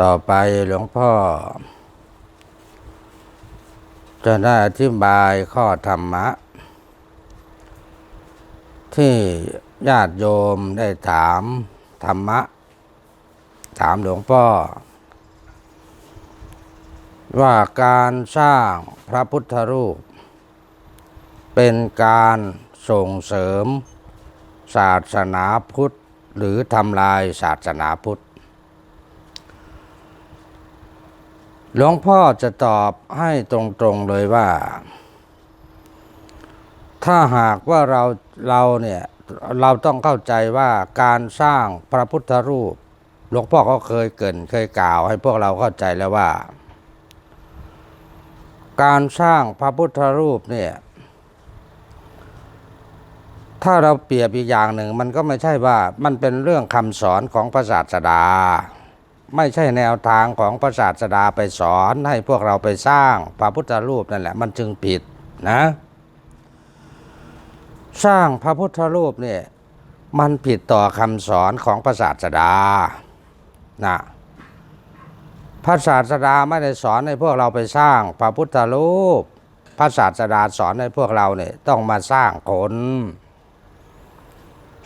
ต่อไปหลวงพ่อ จะได้อธิบายข้อธรรมะ ที่ญาติโยมได้ถามธรรมะ ถามหลวงพ่อ ว่าการสร้างพระพุทธรูป เป็นการส่งเสริมศาสนาพุทธหรือทำลายศาสนาพุทธ หลวงพ่อจะตอบให้ตรงๆเลยว่า ถ้าหากว่าเราเราเนี่ยเราต้องเข้าใจว่าการสร้างพระพุทธรูป หลวงพ่อก็เคยเกินเคยกล่าวให้พวกเราเข้าใจแล้วว่า การสร้างพระพุทธรูปเนี่ยถ้าเราเปรียบอีกอย่างหนึ่ง มันก็ไม่ใช่ว่ามันเป็นเรื่องคำสอนของพระศาสดา ไม่ใช่แนวทางของพระศาสดาไปสอนให้พวกเราไปสร้างพระพุทธรูปนั่นแหละมันจึงผิดนะ สร้างพระพุทธรูปเนี่ยมันผิดต่อคำสอนของพระศาสดานะพระศาสดาไม่ได้สอนให้พวกเราไปสร้างพระพุทธรูป พระศาสดาสอนให้พวกเราเนี่ยต้องมาสร้างคน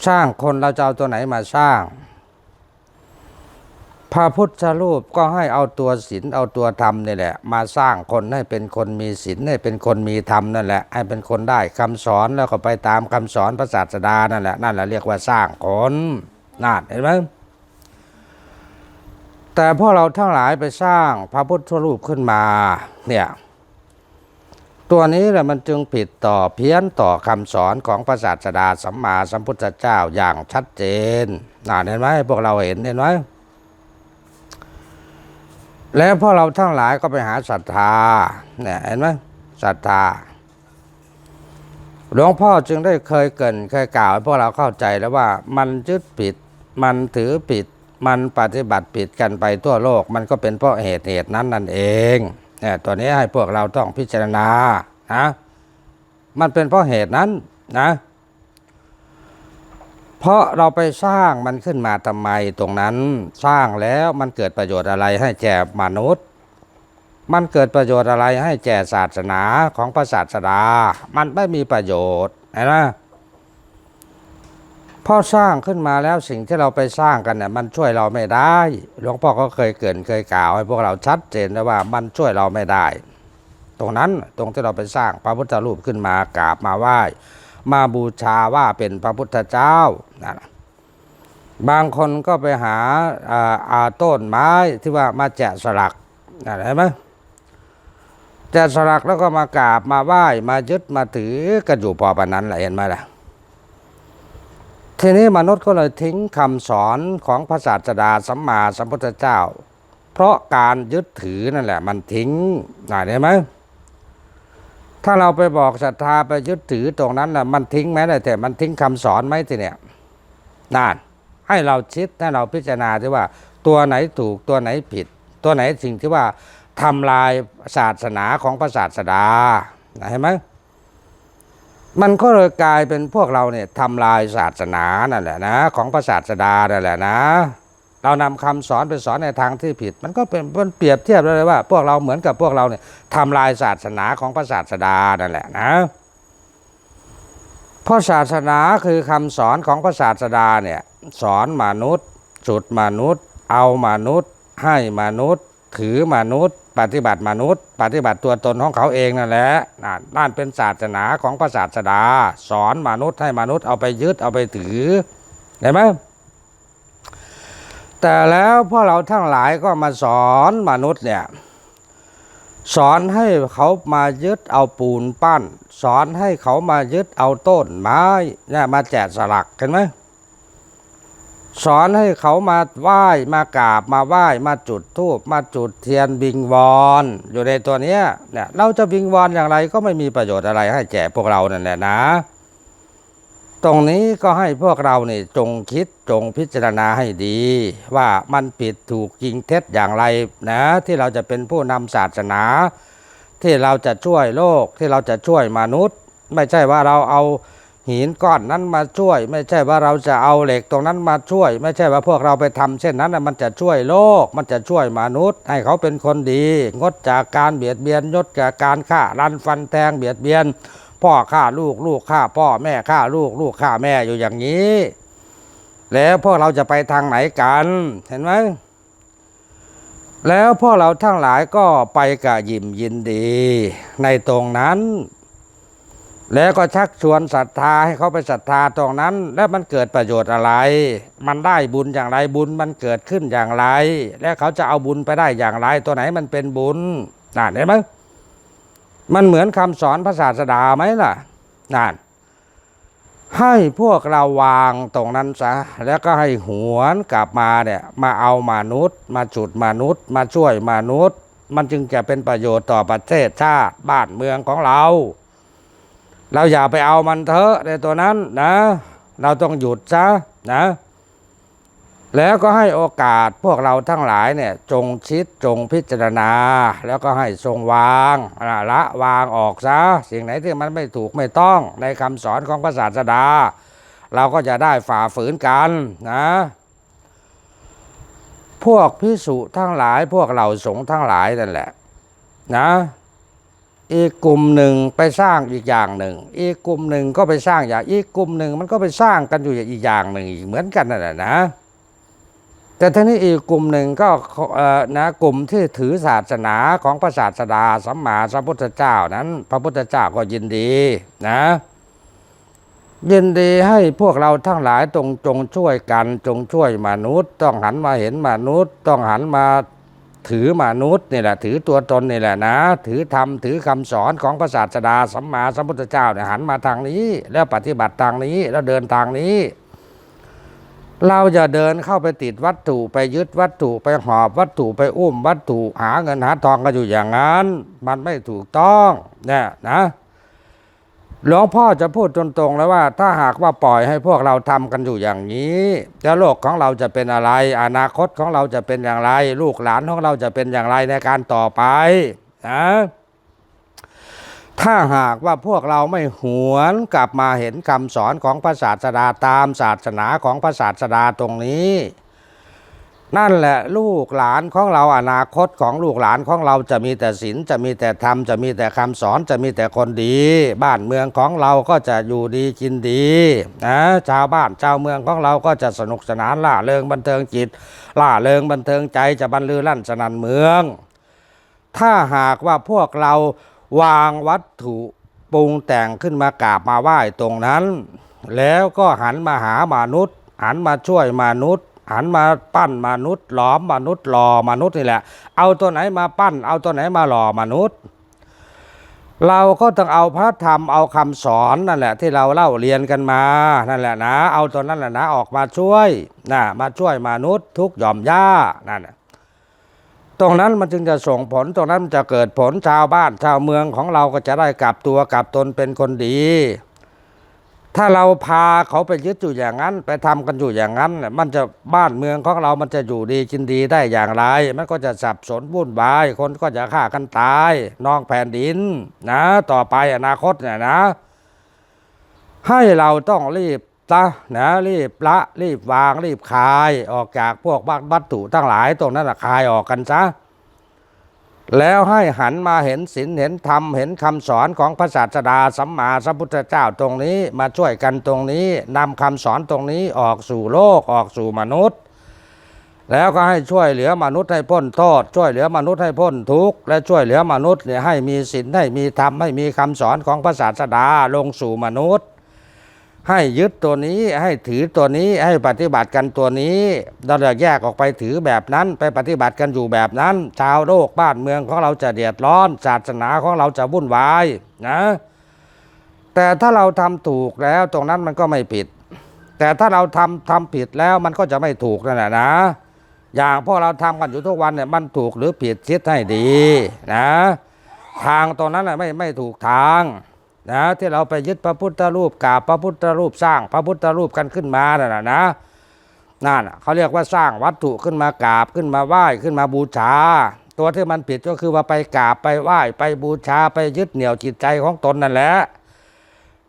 สร้างคนเราจะเอาตัวไหนมาสร้าง พระพุทธรูปก็ให้เอาตัวศีลเอาตัวธรรมนี่แหละ มาสร้างคนให้เป็นคนมีศีลให้เป็นคนมีธรรมนั่นแหละให้เป็นคนได้คำสอนแล้วก็ไปตามคำสอนพระศาสดานั่นแหละนั่นแหละเรียกว่าสร้างคนนั่นเห็นไหมแต่พวกเราทั้งหลายไปสร้างพระพุทธรูปขึ้นมาเนี่ยตัวนี้แหละมันจึงผิดต่อเพี้ยนต่อคำสอนของพระศาสดาสัมมาสัมพุทธเจ้าอย่างชัดเจนน่าเห็นไหมพวกเราเห็นเห็นไหม แล้วพวกเราทั้งหลายก็ไปหาศรัทธาเนี่ยเห็นไหมศรัทธาหลวงพ่อจึงได้เคยเกินเคยกล่าวให้พวกเราเข้าใจแล้วว่ามันยึดผิด มันถือผิด มันปฏิบัติผิดกันไปทั่วโลก มันก็เป็นเพราะเหตุเหตุนั้นนั่นเองเนี่ยตัวนี้ให้พวกเราต้องพิจารณานะมันเป็นเพราะเหตุนั้นนะ เพราะเราไปสร้างมันขึ้นมาทำไมตรงนั้นสร้างแล้วมันเกิดประโยชน์อะไรให้แก่มนุษย์ มันเกิดประโยชน์อะไรให้แก่ศาสนาของพระศาสดา มันไม่มีประโยชน์นไหมพอสร้างขึ้นมาแล้วสิ่งที่เราไปสร้างกันเนี่ยมันช่วยเราไม่ได้ หลวงพ่อก็เคยเกินเคยกล่าวให้พวกเราชัดเจนแล้วว่ามันช่วยเราไม่ได้ ตรงนั้นตรงที่เราไปสร้างพระพุทธรูปขึ้นมากราบมาไหว้ มาบูชาว่าเป็นพระพุทธเจ้านะบางคนก็ไปหาอาต้นไม้ที่ว่ามาแจะสลักนั่นเห็นไหมแจะสลักแล้วก็มากราบมาไหว้มายึดมาถือกันอยู่พอปานนั้นแหละเห็นไหมล่ะทีนี้มนุษย์ก็เลยทิ้งคำสอนของพระศาสดาสัมมาสัมพุทธเจ้า เพราะการยึดถือนั่นแหละมันทิ้งน่ะเห็นไหม ถ้าเราไปบอกศรัทธาไปยึดถือตรงนั้นน่ะมันทิ้งไหมแต่มันทิ้งคำสอนไหมทีเนี่ยนั่นให้เราคิดให้เราพิจารณาที่ว่า ตัวไหนถูกตัวไหนผิด ตัวไหนสิ่งที่ว่าทำลายศาสนาของพระศาสดาเห็นไหมมันก็เลยกลายเป็นพวกเราเนี่ยทำลายศาสนานั่นแหละนะ ของพระศาสดานั่นแหละนะ เรานำคำสอนไปสอนในทางที่ผิด มันก็เป็นมันเปรียบเทียบได้เลยว่า พวกเราเหมือนกับพวกเราเนี่ยทำลายศาสนาของพระศาสดานั่นแหละนะเพราะศาสนาคือคำสอนของพระศาสดาเนี่ยสอนมนุษย์สุดมนุษย์ เอามนุษย์ ให้มนุษย์ ถือมนุษย์ ปฏิบัติมนุษย์ ปฏิบัติตัวตนของเขาเองนั่นแหละนั่นเป็นศาสนาของพระศาสดา สอนมนุษย์ให้มนุษย์เอาไปยึดเอาไปถือเห็นไหม แต่แล้วพวกเราทั้งหลายก็มาสอนมนุษย์เนี่ยสอนให้เขามายึดเอาปูนปั้น สอนให้เขามายึดเอาต้นไม้เนี่ยมาแจกสลักเห็นไหมสอนให้เขามาไหว้มากราบมาไหว้มาจุดธูปมาจุดเทียนบิงวอนอยู่ในตัวเนี้ยเนี่ยเราจะบิงวอนอย่างไรก็ไม่มีประโยชน์อะไรให้แก่พวกเรานั่นแหละนะ ตรงนี้ก็ให้พวกเราเนี่ยจงคิดจงพิจารณาให้ดี ว่ามันผิดถูกจริงเท็จอย่างไรนะที่เราจะเป็นผู้นำศาสนา ที่เราจะช่วยโลกที่เราจะช่วยมนุษย์ ไม่ใช่ว่าเราเอาหินก้อนนั้นมาช่วย ไม่ใช่ว่าเราจะเอาเหล็กตรงนั้นมาช่วย ไม่ใช่ว่าพวกเราไปทำเช่นนั้นมันจะช่วยโลก มันจะช่วยมนุษย์ ให้เขาเป็นคนดี งดจากการเบียดเบียนงดจากการฆ่ารันฟันแทงเบียดเบียน พ่อฆ่าลูกลูกฆ่าพ่อแม่ฆ่าลูกลูกฆ่าแม่อยู่อย่างนี้ แล้วพวกเราจะไปทางไหนกันเห็นไหมแล้วพวกเราทั้งหลายก็ไปกะยิมยินดี ในตรงนั้น แล้วก็ชักชวนศรัทธาให้เขาไปศรัทธาตรงนั้น แล้วมันเกิดประโยชน์อะไร มันได้บุญอย่างไรบุญมันเกิดขึ้นอย่างไร แล้วเขาจะเอาบุญไปได้อย่างไร ตัวไหนมันเป็นบุญนั่นเห็นไหม มันเหมือนคำสอนพระศาสดาไหมล่ะนั่นให้พวกเราวางตรงนั้นซะแล้วก็ให้หวนกลับมาเนี่ยมาเอามนุษย์ มาจุดมนุษย์ มาช่วยมนุษย์ มันจึงจะเป็นประโยชน์ต่อประเทศชาติบ้านเมืองของเรา เราอย่าไปเอามันเถอะในตัวนั้นนะ เราต้องหยุดซะนะ แล้วก็ให้โอกาสพวกเราทั้งหลายเนี่ยจงชิดจงพิจารณา แล้วก็ให้ทรงวางละละวางออกซะสิ่งไหนที่มันไม่ถูกไม่ต้องในคำสอนของพระศาสดา เราก็จะได้ฝ่าฝืนกันนะพวกพิสุทั้งหลายพวกเหล่าสงฆ์ทั้งหลายนั่นแหละนะอีกกลุ่มหนึ่งไปสร้างอีกอย่างหนึ่ง อีกกลุ่มหนึ่งก็ไปสร้างอย่างอีกกลุ่มหนึ่งมันก็ไปสร้างกันอยู่อีกอย่างหนึ่งอีกเหมือนกันนั่นแหละนะ แต่ทีนี้อีกกลุ่มหนึ่งก็เออนะกลุ่มที่ถือศาสนาของพระศาสดาสัมมาสัมพุทธเจ้านั้น พระพุทธเจ้าก็ยินดีนะยินดีให้พวกเราทั้งหลายจงจงช่วยกันจงช่วยมนุษย์ ต้องหันมาเห็นมนุษย์ ต้องหันมาถือมนุษย์นี่แหละถือตัวตนนี่แหละนะ ถือธรรมถือคำสอนของพระศาสดาสัมมาสัมพุทธเจ้าเนี่ยหันมาทางนี้ แล้วปฏิบัติทางนี้แล้วเดินทางนี้ เราจะเดินเข้าไปติดวัตถุไปยึดวัตถุไปหอบวัตถุไปอุ้มวัตถุหาเงินหาทองกันอยู่อย่างนั้น มันไม่ถูกต้องเนี่ยนะหลวงพ่อจะพูดตรงๆแล้วว่า ถ้าหากว่าปล่อยให้พวกเราทำกันอยู่อย่างนี้จะโลกของเราจะเป็นอะไร อนาคตของเราจะเป็นอย่างไร ลูกหลานของเราจะเป็นอย่างไรในการต่อไปนะ ถ้าหากว่าพวกเราไม่หวนกลับมาเห็นคำสอนของพระศาสดาตามศาสนาของพระศาสดาตรงนี้ นั่นแหละลูกหลานของเราอนาคตของลูกหลานของเราจะมีแต่ศีลจะมีแต่ธรรมจะมีแต่คำสอนจะมีแต่คนดี บ้านเมืองของเราก็จะอยู่ดีกินดีนะชาวบ้านชาวเมืองของเราก็จะสนุกสนานล่าเริงบันเทิงจิตล่าเริงบันเทิงใจจะบรรลือลั่นสนันเมือง ถ้าหากว่าพวกเรา วางวัตถุปรุงแต่งขึ้นมากราบมาไหว้ตรงนั้น แล้วก็หันมาหามนุษย์ หันมาช่วยมนุษย์ หันมาปั้นมนุษย์หลอมมนุษย์หล่อมนุษย์นี่แหละ เอาตัวไหนมาปั้น เอาตัวไหนมาหล่อมนุษย์ เราก็ต้องเอาพระธรรมเอาคำสอนนั่นแหละ ที่เราเล่าเรียนกันมานั่นแหละนะ เอาตัวนั้นแหละนะออกมาช่วยนะมาช่วยมนุษย์ทุกหย่อมย่านั่นน่ะ ตรงนั้นมันจึงจะส่งผลตรงนั้นมันจะเกิดผลชาวบ้านชาวเมืองของเราก็จะได้กลับตัวกลับตนเป็นคนดี ถ้าเราพาเขาไปยึดอยู่อย่างนั้น ไปทำกันอยู่อย่างนั้นน่ะมันจะบ้านเมืองของเรามันจะอยู่ดีกินดีได้อย่างไร มันก็จะสับสนวุ่นวาย คนก็จะฆ่ากันตายนองแผ่นดินนะ ต่อไปอนาคตเนี่ยนะให้เราต้องรีบ ซะนะรีบละรีบวางรีบคายออกจากพวกวัตถุทั้งหลายตรงนั้นนะคายออกกันซะแล้วให้หันมาเห็นศีลเห็นธรรมเห็นคำสอนของพระศาสดาสัมมาสัมพุทธเจ้าตรงนี้มาช่วยกันตรงนี้นำคำสอนตรงนี้ออกสู่โลกออกสู่มนุษย์ แล้วก็ให้ช่วยเหลือมนุษย์ให้พ้นโทษ ช่วยเหลือมนุษย์ให้พ้นทุกข์และช่วยเหลือมนุษย์เนี่ยให้มีศีลให้มีธรรมให้มีคำสอนของพระศาสดาลงสู่มนุษย์ ให้ยึดตัวนี้ให้ถือตัวนี้ให้ปฏิบัติกันตัวนี้เราจะแยกออกไปถือแบบนั้น ไปปฏิบัติกันอยู่แบบนั้น ชาวโลกบ้านเมืองของเราจะเดือดร้อน ศาสนาของเราจะวุ่นวายนะ แต่ถ้าเราทำถูกแล้วตรงนั้นมันก็ไม่ผิด แต่ถ้าเราทำทำผิดแล้วมันก็จะไม่ถูกนั่นแหละนะ อย่างพวกเราทำกันอยู่ทุกวันเนี่ยมันถูกหรือผิดคิดให้ดีนะ ทางตรงนั้นแหละไม่ไม่ถูกทาง นะที่เราไปยึดพระพุทธรูปกราบพระพุทธรูปสร้างพระพุทธรูปกันขึ้นมาน่ะนะนะนั่นเขาเรียกว่าสร้างวัตถุขึ้นมากราบขึ้นมาไหว้ขึ้นมาบูชา ตัวที่มันผิดก็คือว่าไปกราบไปไหว้ไปบูชาไปยึดเหนี่ยวจิตใจของตนนั่นแหละ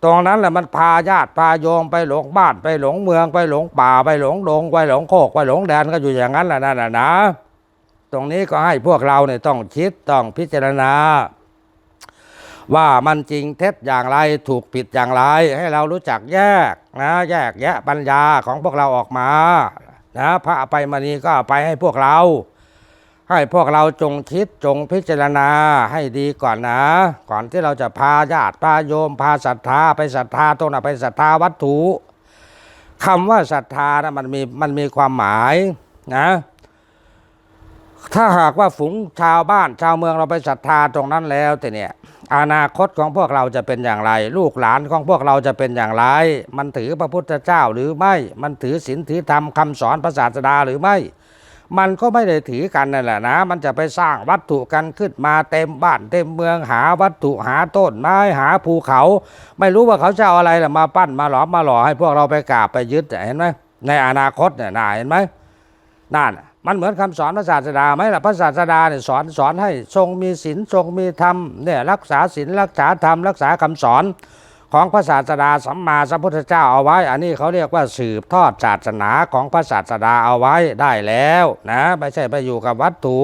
ตรงนั้นแหละมันพาญาติพาโยมไปหลงบ้านไปหลงเมืองไปหลงป่าไปหลงดงไปหลงโคกไปหลงแดนก็อยู่อย่างนั้นแหละนั่นนะนะตรงนี้ก็ให้พวกเราเนี่ยต้องคิดต้องพิจารณา ว่ามันจริงเท็จอย่างไรถูกผิดอย่างไร ให้เรารู้จักแยกนะแยกแยะปัญญาของพวกเราออกมานะพระอภัยมณีก็ไปให้พวกเรา ให้พวกเราจงคิดจงพิจารณาให้ดีก่อนนะ ก่อนที่เราจะพาญาติพาโยมพาศรัทธาไปศรัทธาตรงไหนไปศรัทธาวัตถุคำว่าศรัทธานะมันมีมันมีความหมายนะถ้าหากว่าฝูงชาวบ้านชาวเมืองเราไปศรัทธาตรงนั้นแล้วแต่เนี่ย อนาคตของพวกเราจะเป็นอย่างไร ลูกหลานของพวกเราจะเป็นอย่างไร มันถือพระพุทธเจ้าหรือไม่มันถือศีลถือธรรมคำสอนพระศาสดาหรือไม่ มันก็ไม่ได้ถือกันนั่นแหละนะ มันจะไปสร้างวัตถุกันขึ้นมาเต็มบ้านเต็มเมืองหาวัตถุหาต้นไม้หาภูเขา ไม่รู้ว่าเขาจะเอาอะไรล่ะมาปั้นมาหลอมมาหล่อให้พวกเราไปกราบไปยึดเห็นไหมในอนาคตเนี่ยนาเห็นไหมนั่น มันเหมือนคำสอนพระศาสดาไหมล่ะพระศาสดาเนี่ยสอนสอนให้ทรงมีศีลทรงมีธรรมเนี่ยรักษาศีลรักษาธรรมรักษาคำสอนของพระศาสดาสัมมาสัมพุทธเจ้าเอาไว้ อันนี้เขาเรียกว่าสืบทอดศาสนาของพระศาสดาเอาไว้ได้แล้วนะไม่ใช่ไปอยู่กับวัตถุ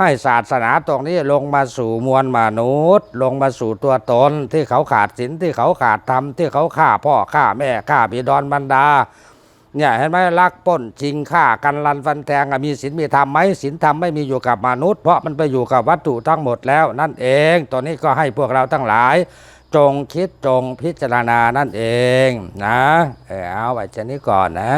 ให้ศาสนาตรงนี้ลงมาสู่มวลมนุษย์ ลงมาสู่ตัวตนที่เขาขาดศีลที่เขาขาดธรรมที่เขาฆ่าพ่อฆ่าแม่ฆ่าบิดรบรรดา เนี่ยเห็นไหมลักป้นชิงฆ่ากันรันฟันแทงมีศีลมีธรรมไหมศีลธรรมไม่มีอยู่กับมนุษย์ เพราะมันไปอยู่กับวัตถุทั้งหมดแล้วนั่นเอง ตอนนี้ก็ให้พวกเราทั้งหลาย จงคิดจงพิจารณานั่นเองนะ เออเอาไว้เช่นนี้ก่อนนะ